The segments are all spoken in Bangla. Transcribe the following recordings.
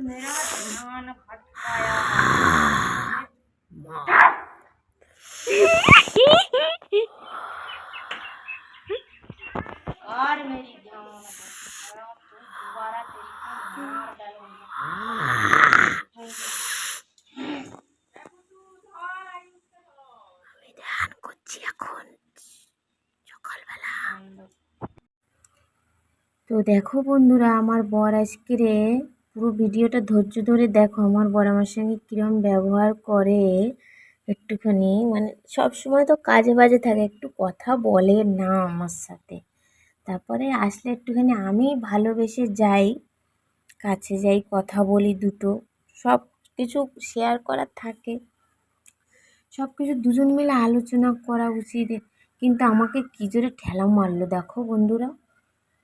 मेरा ध्यान भटकाया और मेरी जान भटकाया तो दोबारा तेरी को मार डालूंगा আমি ধ্যান করছি এখন সকালবেলা তো দেখো বন্ধুরা, আমার বর আজকে পুরো ভিডিওটা ধৈর্য ধরে দেখো। আমার বর আমার সঙ্গে কীরকম ব্যবহার করে একটুখানি মানে সব সময় তো কাজে বাজে থাকে, একটু কথা বলে না আমার সাথে। তারপরে আসলে একটুখানি আমি ভালোবেসে যাই, কাছে যাই, কথা বলি দুটো, সব কিছু শেয়ার করার থাকে। সব কিছু দুজন মিলে আলোচনা করা উচিত। কিন্তু আমাকে কী জোরে ঠেলা মারলো দেখো বন্ধুরা।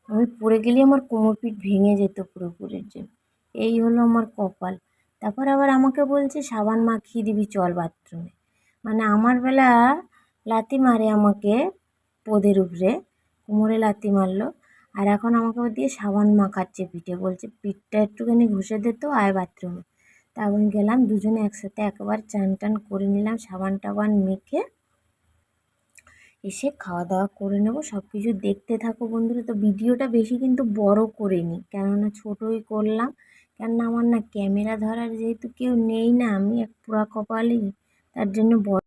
আমি পড়ে গেলে আমার কোমর পিঠ ভেঙে যেত পুরোপুরির জন্য এই হলো আমার কপাল। তারপর আবার আমাকে বলছে, সাবান মাখিয়ে দিবি, চল বাথরুমে মানে আমার বেলা লাথি মারে আমাকে পোদের উপরে, কোমরে লাথি মারলো। আর এখন আমাকে দিয়ে সাবান মাখাচ্ছে পিঠে। বলছে, পিঠটা একটুখানি ঘষে দে তো, আয় বাথরুমে তারপর গেলাম, দুজনে একসাথে একবার চান টান করে নিলাম সাবান টাবান মেখে এসে খাওয়া দাওয়া করে নেব সব কিছু দেখতে থাকো বন্ধুরা। তো ভিডিওটা বেশি কিন্তু বড় করিনি, কেননা ছোটোই করলাম। কেননা আমার না ক্যামেরা ধরার যেহেতু কেউ নেই না, আমি এক পুরা কপালই, তার জন্য বড়